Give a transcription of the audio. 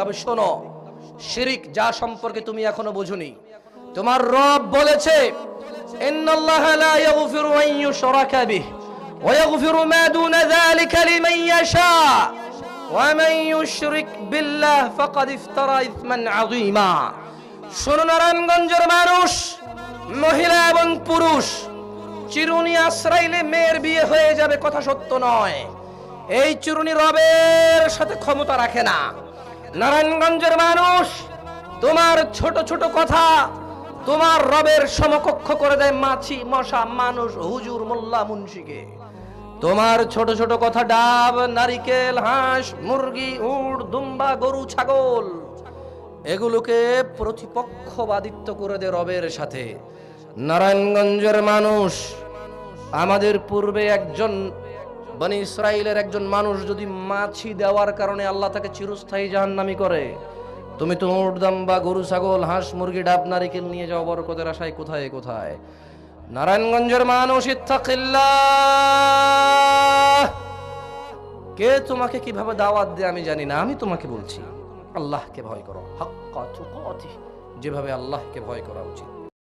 তবে শোনো, শিরিক যা সম্পর্কে তুমি এখনও বুঝুনি, তোমার রব বলেছে নারায়ণগঞ্জের মানুষ, মহিলা এবং পুরুষ, চিরুনি আশ্রাইলে মেয়ের বিয়ে হয়ে যাবে কথা সত্য নয়। এই চিরুনি রবের সাথে ক্ষমতা রাখে না। নারায়ণগঞ্জের মানুষ, তোমার ছোট ছোট কথা তোমার রবের সমকক্ষ করে দেয় মাছি, মশা, মানুষ, হুজুর, মোল্লা, মুন্সিকে। তোমার ছোট ছোট কথা ডাব, নারিকেল, হাঁস, মুরগি উট দুম্বা, গরু, ছাগল, এগুলোকে প্রতিপক্ষবাদিত্ব করে দে রবের সাথে। নারায়ণগঞ্জের মানুষ, আমাদের পূর্বে একজন বনি ইসরায়েলের একজন মানুষ যদি মাছি দেওয়ার কারণে আল্লাহ তাকে চিরস্থায়ী জাহান্নামি করে, তুমি তো উট দাম্বা গরু, ছাগল, হাঁস, মুরগি, ডাব, নারিকেল নিয়ে যাও, বরকতের আশায় কোথায় কোথায়? নারায়ণগঞ্জের মানুষ কে তোমাকে কীভাবে দাওয়াত দেয় আমি জানি না, আমি তোমাকে বলছি, আল্লাহকে ভয় করো তুকাতিহ যেভাবে আল্লাহকে ভয় করা উচিত।